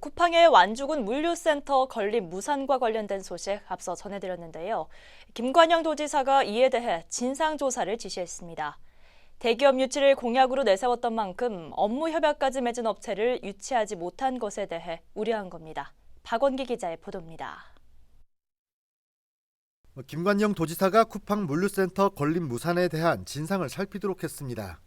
쿠팡의 완주군 물류센터 건립 무산과 관련된 소식 앞서 전해드렸는데요. 김관영 도지사가 이에 대해 진상조사를 지시했습니다. 대기업 유치를 공약으로 내세웠던 만큼 업무 협약까지 맺은 업체를 유치하지 못한 것에 대해 우려한 겁니다. 박원기 기자의 보도입니다. 김관영 도지사가 쿠팡 물류센터 건립 무산에 대한 진상을 살피도록 했습니다.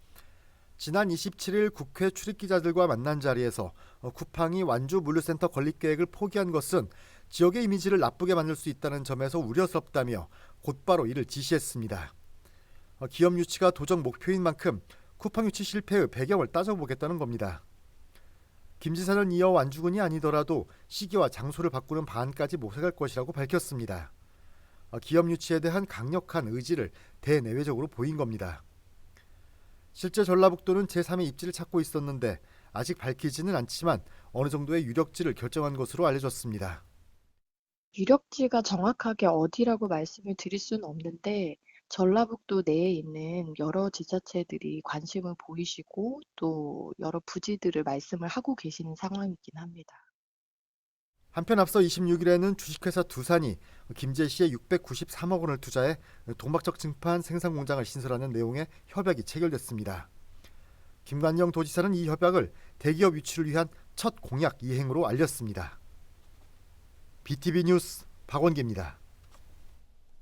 지난 27일 국회 출입기자들과 만난 자리에서 어, 쿠팡이 완주 물류센터 건립 계획을 포기한 것은 지역의 이미지를 나쁘게 만들 수 있다는 점에서 우려스럽다며 곧바로 이를 지시했습니다. 어, 기업 유치가 도정 목표인 만큼 쿠팡 유치 실패의 배경을 따져보겠다는 겁니다. 김 지사는 이어 완주군이 아니더라도 시기와 장소를 바꾸는 방안까지 모색할 것이라고 밝혔습니다. 어, 기업 유치에 대한 강력한 의지를 대내외적으로 보인 겁니다. 실제 전라북도는 제3의 입지를 찾고 있었는데 아직 밝히지는 않지만 어느 정도의 유력지를 결정한 것으로 알려졌습니다. 유력지가 정확하게 어디라고 말씀을 드릴 수는 없는데 전라북도 내에 있는 여러 지자체들이 관심을 보이시고 또 여러 부지들을 말씀을 하고 계시는 상황이긴 합니다. 한편 앞서 26일에는 주식회사 두산이 김제시에 693억 원을 투자해 동막적 증판 생산 공장을 신설하는 내용의 협약이 체결됐습니다. 김관영 도지사는 이 협약을 대기업 유치를 위한 첫 공약 이행으로 알렸습니다. BTV 뉴스 박원기입니다.